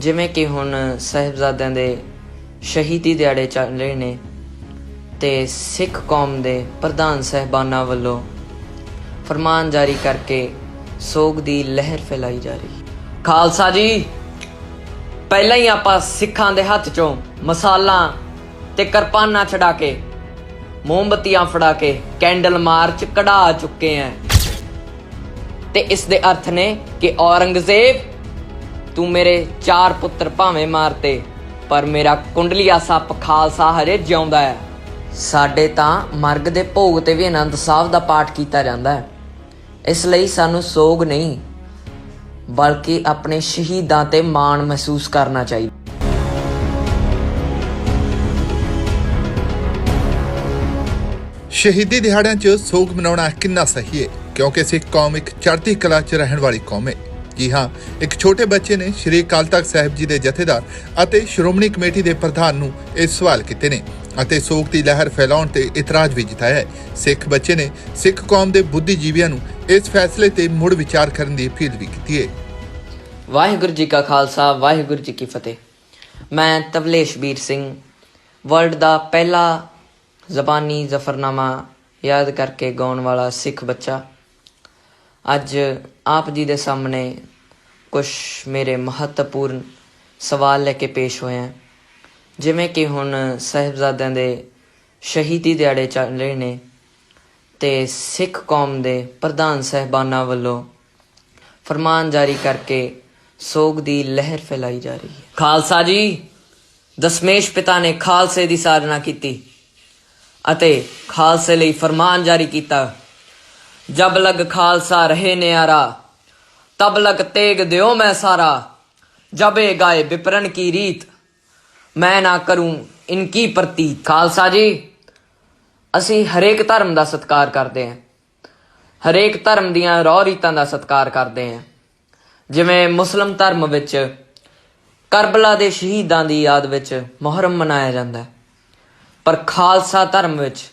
ਜਿਵੇਂ ਕਿ ਹੁਣ ਸਹਿਬਜ਼ਾਦਿਆਂ ਦੇ ਸ਼ਹੀਦੀ ਦਿਹਾੜੇ ਚੱਲ ਰਹੇ ਨੇ ਤੇ ਸਿੱਖ ਕੌਮ ਦੇ ਪ੍ਰਧਾਨ ਸਹਿਬਾਨਾਂ ਵੱਲੋਂ ਫਰਮਾਨ ਜਾਰੀ ਕਰਕੇ ਸੋਗ ਦੀ ਲਹਿਰ ਫੈਲਾਈ ਜਾ ਰਹੀ। ਖਾਲਸਾ ਜੀ, ਪਹਿਲਾਂ ਹੀ ਆਪਾਂ ਸਿੱਖਾਂ ਦੇ ਹੱਥ ਚੋਂ ਮਸਾਲਾਂ ਤੇ ਕਿਰਪਾਨਾਂ ਛਡਾ ਕੇ, ਮੋਮਬਤੀਆਂ ਫੜਾ ਕੇ ਕੈਂਡਲ ਮਾਰਚ ਕਢਾ ਚੁੱਕੇ ਆਂ ਤੇ ਇਸ ਦੇ ਅਰਥ ਨੇ ਕਿ ਔਰੰਗਜ਼ੇਬ ਤੂੰ ਮੇਰੇ ਚਾਰ ਪੁੱਤਰ ਭਾਵੇਂ ਮਾਰਤੇ ਪਰ ਮੇਰਾ ਕੁੰਡਲੀਆ ਸੱਪ ਖਾਲਸਾ ਹਜੇ ਜਿਉਂਦਾ ਹੈ। ਸਾਡੇ ਤਾਂ ਮਰਗ ਦੇ ਭੋਗ ਤੇ ਵੀ ਆਨੰਦ ਸਾਹਿਬ ਦਾ ਪਾਠ ਕੀਤਾ ਜਾਂਦਾ ਹੈ। ਇਸ ਲਈ ਸਾਨੂੰ ਸੋਗ ਨਹੀਂ, ਬਲਕਿ ਆਪਣੇ ਸ਼ਹੀਦਾਂ ਤੇ ਮਾਣ ਮਹਿਸੂਸ ਕਰਨਾ ਚਾਹੀਦਾ। ਸ਼ਹੀਦੀ ਦਿਹਾੜਿਆਂ 'ਚ ਸੋਗ ਮਨਾਉਣਾ ਕਿੰਨਾ ਸਹੀ ਹੈ, ਕਿਉਂਕਿ ਸਿੱਖ ਕੌਮ ਇੱਕ ਚੜ੍ਹਦੀ ਕਲਾ 'ਚ ਰਹਿਣ ਵਾਲੀ ਕੌਮ ਹੈ। ਜੀ ਹਾਂ, ਇੱਕ ਛੋਟੇ ਬੱਚੇ ਨੇ ਸ਼੍ਰੀ ਅਕਾਲ ਤਖਤ ਸਾਹਿਬ ਜੀ ਦੇ ਜਥੇਦਾਰ ਅਤੇ ਸ਼੍ਰੋਮਣੀ ਕਮੇਟੀ ਦੇ ਪ੍ਰਧਾਨ ਨੂੰ ਇਹ ਸਵਾਲ ਕੀਤੇ ਨੇ ਅਤੇ ਸੋਗ ਦੀ ਲਹਿਰ ਫੈਲਾਉਣ ਤੇ ਇਤਰਾਜ਼ ਵੀ ਜਤਾਇਆ ਹੈ। ਸਿੱਖ ਬੱਚੇ ਨੇ ਸਿੱਖ ਕੌਮ ਦੇ ਬੁੱਧੀਜੀਵੀਆਂ ਨੂੰ ਇਸ ਫੈਸਲੇ ਤੇ ਮੁੜ ਵਿਚਾਰ ਕਰਨ ਦੀ ਅਪੀਲ ਵੀ ਕੀਤੀ ਹੈ। ਵਾਹਿਗੁਰੂ ਜੀ ਕਾ ਖਾਲਸਾ, ਵਾਹਿਗੁਰੂ ਜੀ ਕੀ ਫਤਿਹ। ਮੈਂ ਤਵਲੇਸ਼ਬੀਰ ਸਿੰਘ, ਵਰਲਡ ਦਾ ਪਹਿਲਾ ਜ਼ਬਾਨੀ ਜ਼ਫਰਨਾਮਾ ਯਾਦ ਕਰਕੇ ਗਾਉਣ ਵਾਲਾ ਸਿੱਖ ਬੱਚਾ ਅੱਜ ਆਪ ਜੀ ਦੇ ਸਾਹਮਣੇ ਕੁਝ ਮੇਰੇ ਮਹੱਤਵਪੂਰਨ ਸਵਾਲ ਲੈ ਕੇ ਪੇਸ਼ ਹੋਏ ਹਾਂ। ਜਿਵੇਂ ਕਿ ਹੁਣ ਸਹਿਬਜ਼ਾਦਿਆਂ ਦੇ ਸ਼ਹੀਦੀ ਦਿਹਾੜੇ ਚੱਲ ਰਹੇ ਨੇ ਤੇ ਸਿੱਖ ਕੌਮ ਦੇ ਪ੍ਰਧਾਨ ਸਹਿਬਾਨਾਂ ਵੱਲੋਂ ਫਰਮਾਨ ਜਾਰੀ ਕਰਕੇ ਸੋਗ ਦੀ ਲਹਿਰ ਫੈਲਾਈ ਜਾ ਰਹੀ ਹੈ। ਖਾਲਸਾ ਜੀ, ਦਸਮੇਸ਼ ਪਿਤਾ ਨੇ ਖਾਲਸੇ ਦੀ ਸਾਜਨਾ ਕੀਤੀ ਅਤੇ ਖਾਲਸੇ ਲਈ ਫਰਮਾਨ ਜਾਰੀ ਕੀਤਾ। ਜਬ ਲਗ ਖਾਲਸਾ ਰਹੇ ਨਿਆਰਾ, ਤਬ ਲਗ ਤੇਗ ਦਿਓ ਮੈਂ ਸਾਰਾ। ਜਬੇ ਗਾਏ ਵਿਪਰਨ ਕੀ ਰੀਤ, ਮੈਂ ਨਾ ਕਰੂੰ ਇਨਕੀ ਪ੍ਰਤੀਤ। ਖਾਲਸਾ ਜੀ, ਅਸੀਂ ਹਰੇਕ ਧਰਮ ਦਾ ਸਤਿਕਾਰ ਕਰਦੇ ਹਾਂ। ਹਰੇਕ ਧਰਮ ਦੀਆਂ ਰੌ ਰੀਤਾਂ ਦਾ ਸਤਿਕਾਰ ਕਰਦੇ ਹਾਂ। ਜਿਵੇਂ ਮੁਸਲਮ ਧਰਮ ਵਿੱਚ ਕਰਬਲਾ ਦੇ ਸ਼ਹੀਦਾਂ ਦੀ ਯਾਦ ਵਿੱਚ ਮੁਹਰਮ ਮਨਾਇਆ ਜਾਂਦਾ ਹੈ। ਪਰ ਖਾਲਸਾ ਧਰਮ ਵਿੱਚ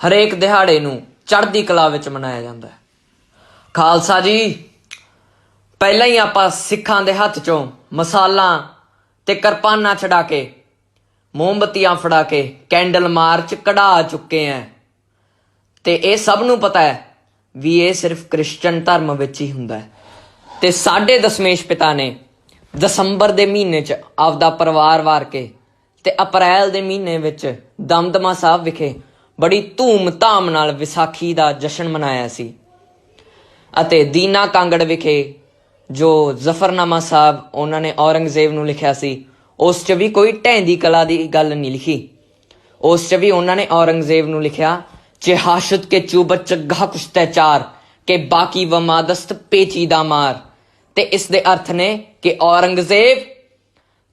ਹਰੇਕ ਦਿਹਾੜੇ ਨੂੰ ਚੜ੍ਹਦੀ ਕਲਾ ਵਿੱਚ ਮਨਾਇਆ ਜਾਂਦਾ ਹੈ। ਖਾਲਸਾ ਜੀ, ਪਹਿਲਾਂ ਹੀ ਆਪਾਂ ਸਿੱਖਾਂ ਦੇ ਹੱਥ ਚੋਂ ਮਸਾਲਾ ਤੇ ਕਿਰਪਾਨਾਂ ਛਡਾ ਕੇ, ਮੋਮਬਤੀਆਂ ਫੜਾ ਕੇ ਕੈਂਡਲ ਮਾਰਚ ਕਢਾ ਚੁੱਕੇ ਆਂ ਤੇ ਇਹ ਸਭ ਨੂੰ ਪਤਾ ਹੈ ਵੀ ਇਹ ਸਿਰਫ ਕ੍ਰਿਸਚਨ ਧਰਮ ਵਿੱਚ ਹੀ ਹੁੰਦਾ ਹੈ। ਤੇ ਸਾਡੇ ਦਸਮੇਸ਼ ਪਿਤਾ ਨੇ ਦਸੰਬਰ ਦੇ ਮਹੀਨੇ 'ਚ ਆਪਦਾ ਪਰਿਵਾਰ ਵਾਰ ਕੇ ਤੇ ਅਪ੍ਰੈਲ ਦੇ ਮਹੀਨੇ ਵਿੱਚ ਦਮਦਮਾ ਸਾਹਿਬ ਵਿਖੇ ਬੜੀ ਧੂਮ-ਧਾਮ ਨਾਲ ਵਿਸਾਖੀ ਦਾ ਜਸ਼ਨ ਮਨਾਇਆ ਸੀ। ਅਤੇ ਦੀਨਾ ਕਾਂਗੜ ਵਿਖੇ ਜੋ ਜ਼ਫਰਨਾਮਾ ਸਾਹਿਬ ਉਹਨਾਂ ਨੇ ਔਰੰਗਜ਼ੇਬ ਨੂੰ ਲਿਖਿਆ ਸੀ, ਉਸ 'ਚ ਵੀ ਕੋਈ ਢੈਂਦੀ ਕਲਾ ਦੀ ਗੱਲ ਨਹੀਂ ਲਿਖੀ। ਉਸ 'ਚ ਵੀ ਉਹਨਾਂ ਨੇ ਔਰੰਗਜ਼ੇਬ ਨੂੰ ਲਿਖਿਆ ਚਿਹਾਸ਼ਤ ਕੇ ਚੂਬਤ ਚਗਾ ਕੁਸ਼ਤੈ ਚਾਰ, ਕਿ ਬਾਕੀ ਵਮਾਦਸਤ ਪੇਚੀਦਾ ਮਾਰ। ਤੇ ਇਸ ਦੇ ਅਰਥ ਨੇ ਕਿ ਔਰੰਗਜ਼ੇਬ,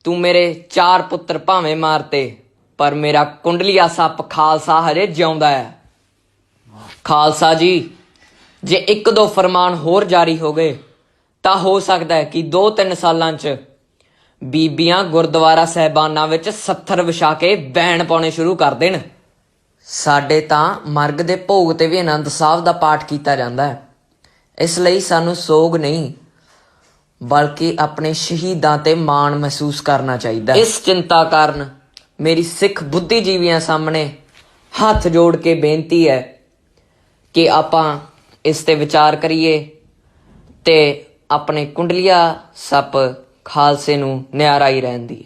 ਤੂੰ ਮੇਰੇ ਚਾਰ ਪੁੱਤਰ ਭਾਵੇਂ ਮਾਰਤੇ ਪਰ ਮੇਰਾ ਕੁੰਡਲੀਆ ਸੱਪ ਖਾਲਸਾ ਹਜੇ ਜਿਉਂਦਾ ਹੈ। ਖਾਲਸਾ ਜੀ, ਜੇ ਇੱਕ ਦੋ ਫਰਮਾਨ ਹੋਰ ਜਾਰੀ ਹੋ ਗਏ, ਤਾਂ ਹੋ ਸਕਦਾ ਹੈ ਕਿ 2-3 ਸਾਲਾਂ 'ਚ ਬੀਬੀਆਂ ਗੁਰਦੁਆਰਾ ਸਹਿਬਾਨਾਂ ਵਿੱਚ 70 ਵਿਛਾ ਕੇ ਬੈਣ ਪਾਉਣੇ ਸ਼ੁਰੂ ਕਰ ਦੇਣ। ਸਾਡੇ ਤਾਂ ਮਰਗ ਦੇ ਭੋਗ ਤੇ ਵੀ ਆਨੰਦ ਸਾਹਿਬ ਦਾ ਪਾਠ ਕੀਤਾ ਜਾਂਦਾ ਹੈ। ਇਸ ਲਈ ਸਾਨੂੰ ਸੋਗ ਨਹੀਂ, ਬਲਕਿ ਆਪਣੇ ਸ਼ਹੀਦਾਂ ਤੇ ਮਾਣ ਮਹਿਸੂਸ ਕਰਨਾ ਚਾਹੀਦਾ ਇਸ ਚਿੰਤਾ ਕਾਰਨ ਮੇਰੀ ਸਿੱਖ ਬੁੱਧੀਜੀਵੀਆਂ ਸਾਹਮਣੇ ਹੱਥ ਜੋੜ ਕੇ ਬੇਨਤੀ ਹੈ ਕਿ ਆਪਾਂ ਇਸ ਤੇ ਵਿਚਾਰ ਕਰੀਏ ਤੇ ਆਪਣੇ ਕੁੰਡਲੀਆ ਸੱਪ ਖਾਲਸੇ ਨੂੰ ਨਿਆਰਾ ਹੀ ਰਹਿਣ ਦੀ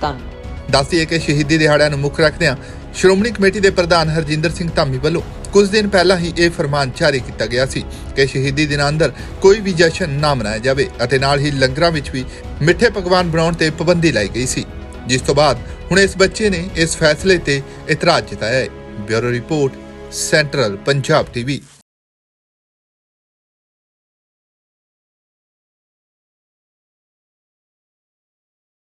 ਧੰਨਵਾਦ। ਦੱਸਦੀ ਕਿ ਸ਼ਹੀਦੀ ਦਿਹਾੜਿਆਂ ਨੂੰ ਮੁੱਖ ਰੱਖਦਿਆਂ ਸ਼੍ਰੋਮਣੀ ਕਮੇਟੀ ਦੇ ਪ੍ਰਧਾਨ ਹਰਜਿੰਦਰ ਸਿੰਘ ਧਾਮੀ ਵੱਲੋਂ ਕੁਝ ਦਿਨ ਪਹਿਲਾਂ ਹੀ ਇਹ ਫਰਮਾਨ ਜਾਰੀ ਕੀਤਾ ਗਿਆ ਸੀ ਕਿ ਸ਼ਹੀਦੀ ਦਿਨਾਂ ਅੰਦਰ ਕੋਈ ਵੀ ਜਸ਼ਨ ਨਾ ਮਨਾਇਆ ਜਾਵੇ ਅਤੇ ਨਾਲ ਹੀ ਲੰਗਰਾਂ ਵਿੱਚ ਵੀ ਮਿੱਠੇ ਪਕਵਾਨ ਬਣਾਉਣ ਤੇ ਪਾਬੰਦੀ ਲਾਈ ਗਈ ਸੀ। ਜਿਸ ਤੋਂ ਬਾਅਦ ਹੁਣ ਇਸ ਬੱਚੇ ਨੇ ਇਸ ਫੈਸਲੇ ਤੇ ਇਤਰਾਜ਼ ਜਤਾਇਆ ਹੈ। Bureau report, central Punjab TV.